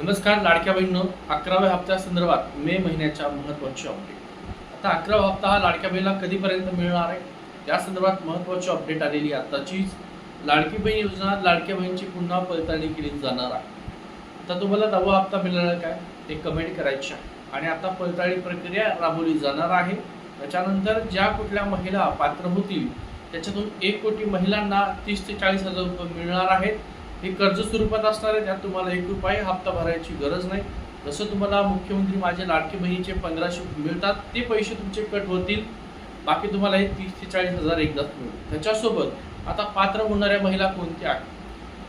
नमस्कार लाडक्या बहिणीनं अकराव्या हप्त्यासंदर्भात मे महिन्याच्या महत्त्वाची अपडेट आता अकरावा हप्ता हा लाडक्या बहिणीला कधीपर्यंत मिळणार आहे? या संदर्भात महत्त्वाची अपडेट आलेली आत्ताचीच लाडकी बहीण योजना लाडक्या बहिणीची पुन्हा पडताळणी केली जाणार आहे. आता तुम्हाला नवा हप्ता मिळणार काय? ते कमेंट करायचे आहे. आणि आता पडताळणी प्रक्रिया राबवली जाणार आहे. त्याच्यानंतर ज्या कुठल्या महिला पात्र होतील त्याच्यातून एक कोटी महिलांना तीस ते चाळीस हजार रुपये मिळणार आहेत. हे कर्ज स्वरूपात असणार आहे त्यात तुम्हाला एक रुपये हप्ता भरायची गरज नाही. जसं तुम्हाला मुख्यमंत्री माझे लाडकी बहिणीचे पंधराशे मिळतात ते पैसे तुमचे कट होतील. बाकी तुम्हाला हे तीस ते चाळीस हजार एकदाच मिळतील त्याच्यासोबत आता पात्र होणाऱ्या महिला कोणत्या आहेत?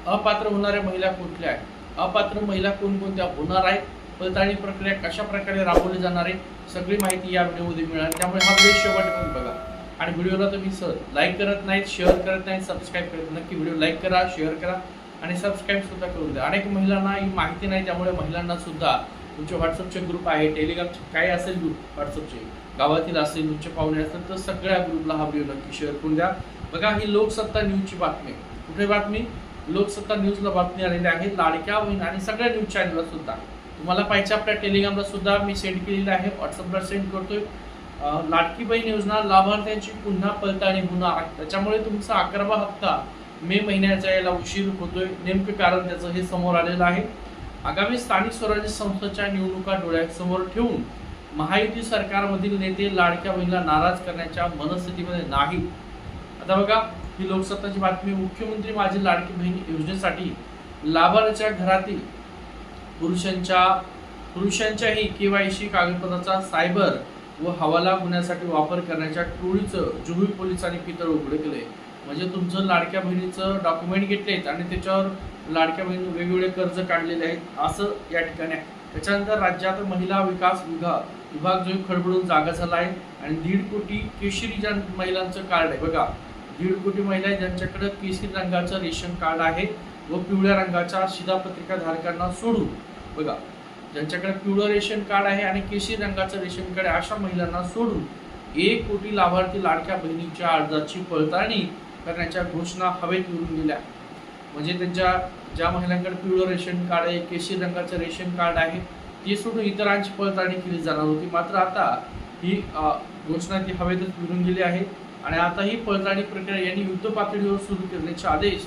अपात्र होणाऱ्या महिला कुठल्या आहेत? अपात्र महिला कोणकोणत्या होणार आहेत? पडताळणी प्रक्रिया कशा प्रकारे राबवली जाणार आहे? सगळी माहिती या व्हिडिओमध्ये मिळणार. त्यामुळे हा व्हिडिओ शेवटपर्यंत बघा. आणि व्हिडिओला तुम्ही सर लाईक करत नाहीत शेअर करत नाहीत सबस्क्राईब करत नक्की व्हिडिओ लाईक करा शेअर करा. आणि सबस्क्राईबसुद्धा करून द्या. अनेक महिलांना ही माहिती नाही त्यामुळे महिलांना सुद्धा तुमचे व्हॉट्सअपचे ग्रुप आहे टेलिग्रामचे काय असेल ग्रुप व्हॉट्सअपचे गावातील असेल तुमचे पाहुणे असतील तर सगळ्या ग्रुपला हा व्हिडिओ नक्की शेअर करून द्या. बघा ही लोकसत्ता न्यूजची बातमी कुठे बातमी? लोकसत्ता न्यूजला बातमी आलेली आहे लाडक्या बहीण आणि सगळ्या न्यूज चॅनलला सुद्धा. तुम्हाला पाहिजे आपल्या टेलिग्रामला सुद्धा मी सेंड केलेलं आहे व्हॉट्सअपला सेंड करतोय. लाडकी बहीण योजना लाभार्थ्यांची पुन्हा पडताळणी होणार त्याच्यामुळे तुमचा अकरावा हप्ता मे महिन्याचा याला उशीर होतोय. नेमकं कारण त्याचं हे समोर आलेलं आहे. आगामी स्थानिक स्वराज्य संस्थेच्या निवडणुका डोळ्यासमोर ठेवून महायुती सरकारमधील नेते लाडक्या बहिणीला नाराज करण्याच्या मनस्थितीमध्ये नाही. आता बघा ही लोकसत्ताची बातमी. मुख्यमंत्री माझी लाडकी बहीण योजनेसाठी लाभार्थ्याच्या घरातील पुरुषांच्या पुरुषांच्याही के वाय सी कागदपत्राचा सायबर व हवाला गुन्ह्यासाठी वापर करण्याच्या टोळीचं जुहू पोलिसांनी पितळ उघड केले म्हणजे तुमचं लाडक्या बहिणीचं डॉक्युमेंट घेतले आहेत आणि त्याच्यावर लाडक्या बहिणी वेगवेगळे कर्ज काढलेले आहेत असं या ठिकाणी आहे. त्याच्यानंतर राज्यात महिला विकास विभाग विभाग जो खडबडून जागा झाला आहे आणि दीड कोटी केशरी ज्या महिलांचं कार्ड आहे बघा. दीड कोटी महिला आहेत ज्यांच्याकडे केशरी रंगाचं रेशन कार्ड आहे व पिवळ्या रंगाच्या शिधापत्रिका धारकांना सोडून बघा. ज्यांच्याकडे पिवळं रेशन कार्ड आहे आणि केशरी रंगाचं रेशन कार्ड आहे अशा महिलांना सोडून एक कोटी लाभार्थी लाडक्या बहिणीच्या अर्जाची पडताळणी करण्याच्या घोषणा हवेत उडून गेल्या म्हणजे त्यांच्या ज्या महिलांकडे पिवळं रेशन कार्ड आहे केशरी रंगाचं रेशन कार्ड आहे ते सोडून इतरांची पडताळणी केली जाणार होती. मात्र आता ही घोषणा ती हवेतच मिळून गेली आहे आणि आता ही पडताळणी प्रक्रिया यांनी युद्ध पातळीवर सुरू करण्याचे आदेश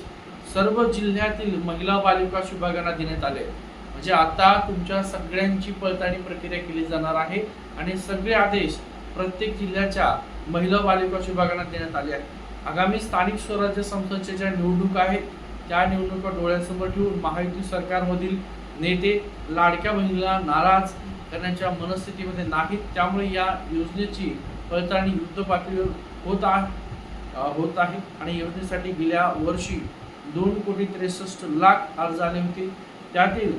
सर्व जिल्ह्यातील महिला बालविकास विभागांना देण्यात आले. म्हणजे आता तुमच्या सगळ्यांची पडताळणी प्रक्रिया केली जाणार आहे आणि सगळे आदेश प्रत्येक जिल्ह्याच्या महिला बालविकास विभागांना देण्यात आले आहेत. आगामी स्थानिक स्वराज्य संस्थांच्या ज्या निवडणुका आहेत त्या निवडणुका डोळ्यासमोर ठेवून महायुती सरकारमधील नेते लाडक्या बहिणीला नाराज करण्याच्या मनस्थितीमध्ये नाहीत. त्यामुळे या योजनेची पडताळणी युद्ध पातळीवर होत आहे होत आहे. आणि योजनेसाठी गेल्या वर्षी दोन कोटी त्रेसष्ट लाख अर्ज आले होते. त्यातील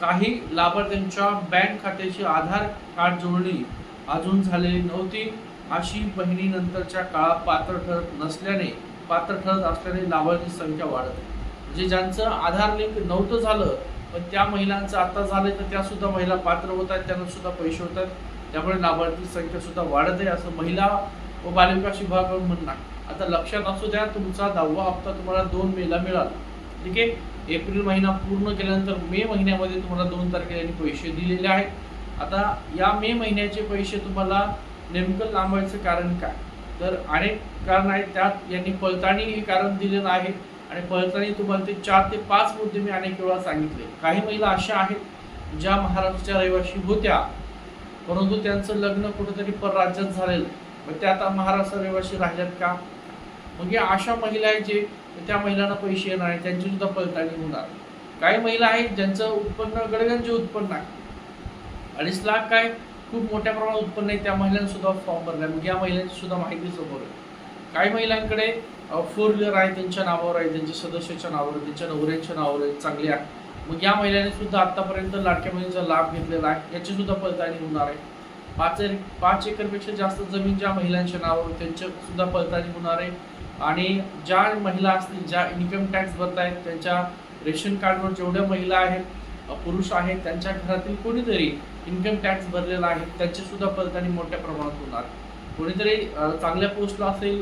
काही लाभार्थ्यांच्या बँक खात्याची आधार कार्ड जोडणी अजून झालेली नव्हती. अशी बहिणीनंतरच्या काळात पात्र ठरत नसल्याने पात्र ठरत असल्याने लाभार्थी संख्या वाढत आहे. म्हणजे ज्यांचं आधार लिंक नव्हतं झालं पण त्या महिलांचं आता झालं तर त्या सुद्धा महिला पात्र होत आहेत त्यांना सुद्धा पैसे होत आहेत. त्यामुळे लाभार्थी संख्या सुद्धा वाढत आहे असं महिला व बालविकास विभागाकडून म्हणणार आता लक्षात असू द्या तुमचा दहावा हप्ता तुम्हाला दोन मेला मिळाला. ठीक आहे? एप्रिल महिना पूर्ण केल्यानंतर मे महिन्यामध्ये तुम्हाला दोन तारखेला पैसे दिलेले आहेत. आता या मे महिन्याचे पैसे तुम्हाला नेमकं लांबायचं कारण काय? तर अनेक कारण आहेत. त्यात यांनी पळताणी हे कारण दिलेलं आहे. आणि पळताणी तुम्हाला ते चार ते पाच मुद्दे मी अनेक वेळा सांगितले. काही महिला अशा आहेत ज्या महाराष्ट्राच्या रहिवाशी होत्या. परंतु त्यांचं लग्न कुठेतरी परराज्यात झालेलं. मग त्या आता महाराष्ट्र रहिवाशी राहिल्यात का? मग या अशा महिला आहेत जे त्या महिलांना पैसे येणार आहेत. त्यांची सुद्धा पडताळणी होणार. काही महिला आहेत ज्यांचं उत्पन्न गडगंज उत्पन्न आहे. अडीच लाख काय? खूप मोठ्या प्रमाणात उत्पन्न आहे त्या महिलांसुद्धा फॉर्म भरला. मग या महिलांची सुद्धा माहिती समोर आहे. काही महिलांकडे फोर व्हीलर आहे त्यांच्या नावावर आहे त्यांच्या सदस्याच्या नावावर त्यांच्या नवऱ्यांच्या नावावर आहे चांगली आहे. मग या महिलांनी सुद्धा आतापर्यंत लाडक्या बहिणीचा लाभ घेतलेला आहे. याची सुद्धा पडताळणी होणार आहे. पाच पाच एकरपेक्षा जास्त जमीन ज्या महिलांच्या नावावर त्यांच्या सुद्धा पडताळणी होणार आहे. आणि ज्या महिला असतील ज्या इन्कम टॅक्स भरत आहेत त्यांच्या रेशन कार्डवर जेवढ्या महिला आहेत पुरुष आहेत त्यांच्या घरातील कोणीतरी इन्कम टॅक्स भरलेला आहे त्यांची सुद्धा पडताळणी मोठ्या प्रमाणात होणार. कोणीतरी चांगल्या पोस्टला असेल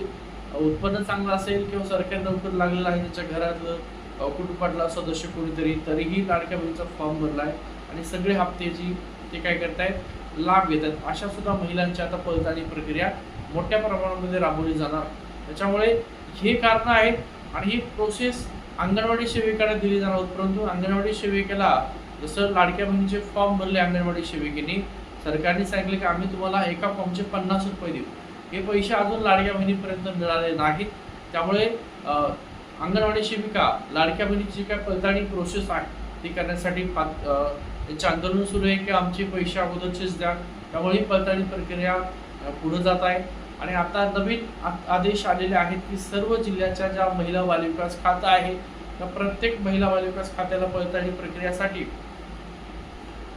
उत्पन्न चांगलं असेल किंवा सरकारी नोकरी लागलेलं आहे त्याच्या घरातलं कुटुंबातला सदस्य कोणीतरी तरीही लाडक्या बहिणीचा फॉर्म आहे आणि सगळे हप्त्याची ते काय करतायत लाभ घेतात. अशा सुद्धा महिलांची आता पडताळणी प्रक्रिया मोठ्या प्रमाणामध्ये राबवली जाणार. त्याच्यामुळे हे कारण आहेत आणि ही प्रोसेस अंगणवाडी सेविकाला दिली जाणार होती. परंतु अंगणवाडी सेविकेला जसं लाडक्या बहिणीचे फॉर्म भरले अंगणवाडी सेविकेने सरकारने सांगितले की आम्ही तुम्हाला एका फॉर्मचे पन्नास रुपये देऊ. हे पैसे अजून लाडक्या बहिणीपर्यंत मिळाले नाहीत. त्यामुळे अंगणवाडी सेविका लाडक्या बहिणीची जी काय पडताळणी प्रोसेस आहे ती करण्यासाठी पात- त्यांचे आंदोलन सुरू आहे की आमचे पैसे अगोदरचेच द्या. त्यामुळे ही पडताळणी प्रक्रिया पुढं पुढे जात आहे. आणि आता नवीन आ- आदेश आलेले आहेत की सर्व जिल्ह्याच्या ज्या महिला बालविकास खातं आहे त्या प्रत्येक महिला बालविकास खात्याला पडताळणी प्रक्रियासाठी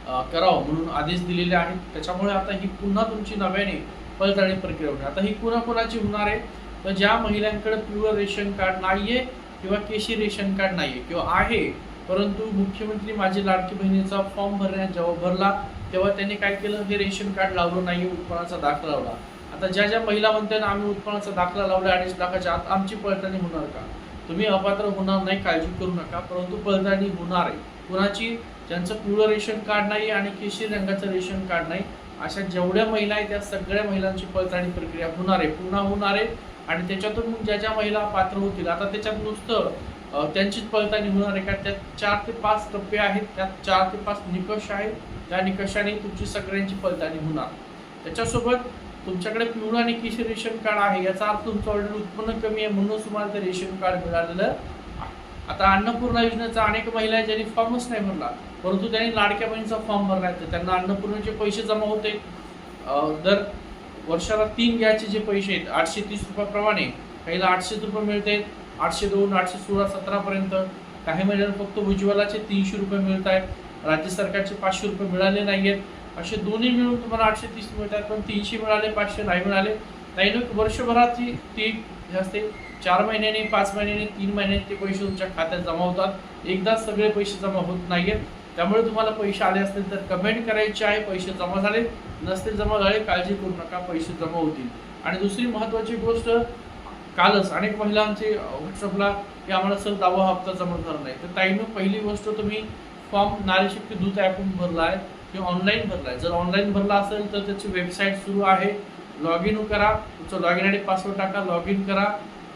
करावं म्हणून आदेश दिलेले आहेत. त्याच्यामुळे आता ही पुन्हा तुमची नव्याने पडताळणी प्रक्रिया होणार. आता ही कुणाकुणाची होणार आहे? तर ज्या महिलांकडे प्युअर रेशन कार्ड नाहीये किंवा केशी रेशन कार्ड नाहीये किंवा आहे परंतु मुख्यमंत्री माझी लाडकी बहिणीचा फॉर्म भरण्यात जेव्हा भरला तेव्हा त्यांनी काय केलं? हे रेशन कार्ड लावलं नाही उत्पन्नाचा दाखला लावला. आता ज्या ज्या महिला म्हणतात आम्ही उत्पन्नाचा दाखला लावला अडीच लाखाच्या आत आमची पडताळणी होणार का? तुम्ही अपात्र होणार नाही काळजी करू नका परंतु पडताळणी होणार आहे. कुणाची ज्यांचं पिवळं रेशन कार्ड नाही आणि केशरी रंगाचं रेशन कार्ड नाही अशा जेवढ्या महिला आहेत त्या सगळ्या महिलांची पडताळणी प्रक्रिया होणार आहे पुन्हा होणार आहे. आणि त्याच्यातून मग ज्या ज्या महिला पात्र होतील आता त्याच्यात नुसतं त्यांचीच पडताळणी होणार आहे का त्यात चार ते पाच टप्पे आहेत त्यात चार ते पाच निकष आहेत त्या निकषाने तुमची सगळ्यांची पडताळणी होणार. त्याच्यासोबत तुमच्याकडे पिवळं आणि केशरी रेशन कार्ड आहे याचा अर्थ तुमचं ऑलरेडी उत्पन्न कमी आहे म्हणून तुम्हाला ते रेशन कार्ड मिळालेलं आता अन्नपूर्णा योजनेचा अनेक महिला ज्यांनी फॉर्मच नाही भरला. परंतु त्यांनी लाडक्या बहिणीचा फॉर्म भरला आहे. तर त्यांना अन्नपूर्णेचे पैसे जमा होते. दर वर्षाला तीन घ्यायचे जे पैसे आहेत आठशे तीस रुपयाप्रमाणे. काहीला आठशे रुपये मिळते आठशे दोन आठशे सोळा सतरापर्यंत काही महिन्यांना फक्त उज्ज्वलाचे तीनशे रुपये मिळत आहेत. राज्य सरकारचे पाचशे रुपये मिळाले नाही आहेत असे दोन्ही मिळून तुम्हाला आठशे तीस मिळतात पण तीनशे मिळाले पाचशे नाही मिळाले. काही वर्षभराची ती हे असते चार महिन्याने पाच महिन्याने तीन महिन्याने ते पैसे तुमच्या खात्यात जमा होतात. एकदाच सगळे पैसे जमा होत नाहीयेत. त्यामुळे तुम्हाला पैसे आले असतील तर कमेंट करायचे आहे पैसे जमा झाले. नसतील जमा झाले काळजी करू नका पैसे जमा होतील. आणि दुसरी महत्त्वाची गोष्ट कालच अनेक महिलांचे व्हॉट्सअपला की आम्हाला सर दावा हप्ता जमा झाला नाही. तर ताईनं पहिली गोष्ट तुम्ही फॉर्म नारीशक्ती दूत ॲपवरून भरला आहे किंवा ऑनलाईन भरला आहे. जर ऑनलाईन भरला असेल तर त्याची वेबसाईट सुरू आहे. लॉग इन करा तुमचं log in I D password टाका लॉग इन करा.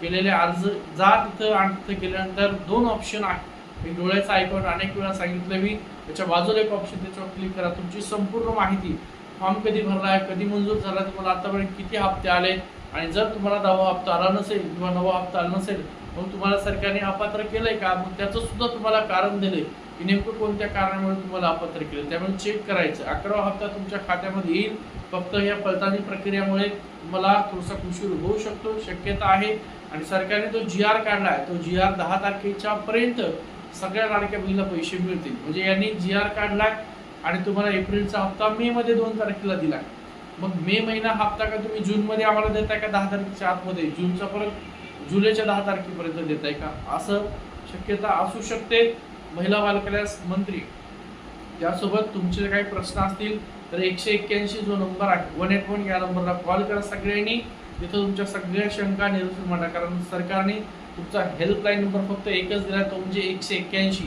केलेले अर्ज जा तिथं आणि तिथं गेल्यानंतर दोन ऑप्शन आहे. मी डोळ्याचं आयकॉन अनेक वेळा सांगितलं मी. त्याच्या बाजूला एक ऑप्शन त्याच्यावर क्लिक करा. तुमची संपूर्ण माहिती फॉर्म कधी भरला आहे कधी मंजूर झाला तुम्हाला आतापर्यंत किती हप्ते आले? आणि जर तुम्हाला दहावा हप्ता आला नसेल किंवा नवा हप्ता आला नसेल मग तुम्हाला सरकारने अपात्र केलंय का? मग त्याचं सुद्धा तुम्हाला कारण दिलंय. की नेमकं कोणत्या कारणामुळे तुम्हाला अपात्र केलं त्यामुळे चेक करायचं. अकरावा हप्ता तुमच्या खात्यामध्ये येईल. फक्त या पडताळणी प्रक्रियेमुळे तुम्हाला थोडासा उशीर होऊ शकतो. शक्यता आहे. आणि सरकारने तो जी आर काढला आहे तो जी आर दहा तारखेच्या पर्यंत सगळ्या लाडक्या बहिणीला पैसे मिळतील. म्हणजे यांनी जी आर काढला आणि तुम्हाला एप्रिलचा हप्ता मे मध्ये दोन तारखेला दिला. मग मे महिना हप्ता का तुम्ही जूनमध्ये आम्हाला देताय का दहा तारखेच्या आतमध्ये? जूनचा परत जुलैच्या दहा तारखेपर्यंत देताय का? असं शक्यता असू शकते. महिला बालकल्यास मंत्री त्यासोबत तुमचे काही प्रश्न असतील तर एकशे एक्क्याऐंशी जो नंबर आहे वन एट वन या नंबरला कॉल करा सगळ्यांनी. तिथं तुमच्या सगळ्या शंका निरसन म्हणा कारण सरकारने तुमचा हेल्पलाईन नंबर फक्त एकच दिला तो म्हणजे एकशे एक्क्याऐंशी.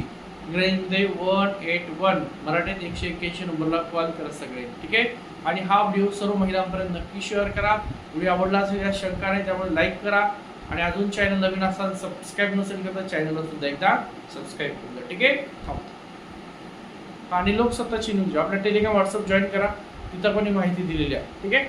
इंग्रजीमध्ये वन एट वन मराठीत एकशे एक्क्याऐंशी नंबरला कॉल करा सगळे ठीक आहे? आणि हा व्हिडिओ सर्व महिलांपर्यंत नक्की शेअर करा. व्हिडिओ आवडला असेल या शंका नाही त्यामुळे लाईक करा. आणि अजून चॅनल नवीन असाल सबस्क्राईब नसेल केलं तर चॅनलला सुद्धा एकदा सबस्क्राईब करून द्या ठीक आहे? थांबतो आणि लोकसत्ताची न्यूज आपल्या टेलिग्राम व्हॉट्सअप जॉईन करा. तिथं पण ही माहिती दिलेली आहे ठीक आहे?